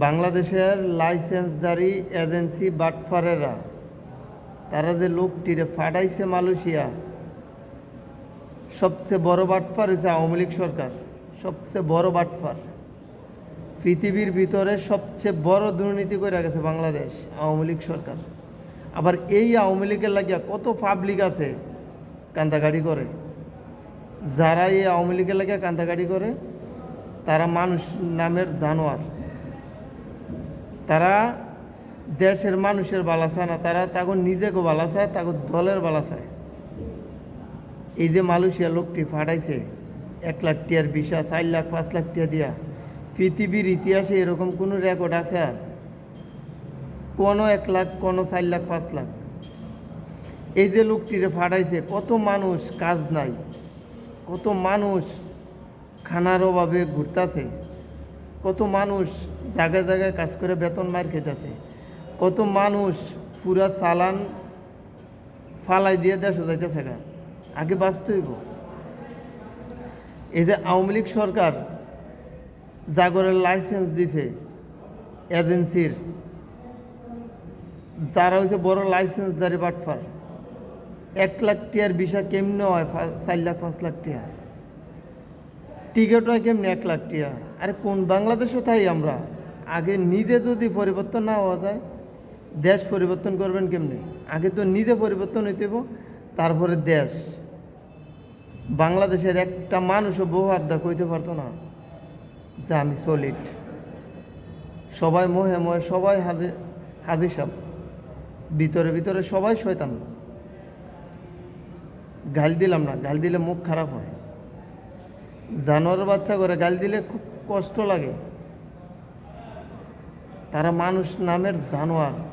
বাংলাদেশের লাইসেন্সধারী এজেন্সি বাটফারেরা, তারা যে লোকটিরে ফাটাইছে মালয়েশিয়া, সবচেয়ে বড় বাটফার হচ্ছে আওয়ামী লীগ সরকার, সবচেয়ে বড় বাটফার। পৃথিবীর ভিতরে সবচেয়ে বড় দুর্নীতি করে গেছে বাংলাদেশ আওয়ামী লীগ সরকার। আবার এই আওয়ামী লীগের লাগিয়া কত পাবলিক আছে, কান্দাকাটি করে। যারা এই আওয়ামী লীগের লাগিয়া কান্দাকাটি করে, তারা মানুষ নামের জানোয়ার। তারা দেশের মানুষের বালা চায় না, তারা তাকে নিজেকে বালা চায় তাকে দলের বালা চায়। এই যে মালয়েশিয়া লোকটি ফাটাইছে এক লাখ টিয়ার বিশা চার লাখ, পাঁচ লাখ টিয়া দিয়া, পৃথিবীর ইতিহাসে এরকম কোনো রেকর্ড আছে আর? কোনো এক লাখ, কোনো চার লাখ, পাঁচ লাখ। এই যে লোকটিরে ফাটাইছে কত মানুষ কাজ নাই, কত মানুষ খানার অভাবে ঘুরতাছে। কত মানুষ জায়গায় জায়গায় কাজ করে বেতন মার খেতেছে কত মানুষ পুরা চালান ফালাই দিয়ে দেশে যাইতেছে গা। আগে বাঁচতে হইব। এই যে আওয়ামী লীগ সরকার জাগরের লাইসেন্স দিছে এজেন্সির যারা হয়েছে বড় লাইসেন্সদারি বাটফার। এক লাখ টিয়ার বিষা কেমনে হয়? চার লাখ, পাঁচ লাখ টিয়া। টিকিট কেমনি এক লাখ টিয়া? আরে কোন বাংলাদেশও তাই আমরা। আগে নিজে যদি পরিবর্তন না হওয়া যায়, দেশ পরিবর্তন করবেন কেমনি? আগে তো নিজে পরিবর্তন হইতে তারপরে দেশ। বাংলাদেশের একটা মানুষও বহু আড্ডা কইতে পারতো না যে আমি সলিড সবাই মোহে মোহে, সবাই হাজি হাজি সাহ ভিতরে ভিতরে সবাই শয়তান। গাল দিলাম না, গাল দিলে মুখ খারাপ হয়। জানোয়ার বাচ্চা করে গাল দিলে খুব কষ্ট লাগে। তারা মানুষ নামের জানোয়ার।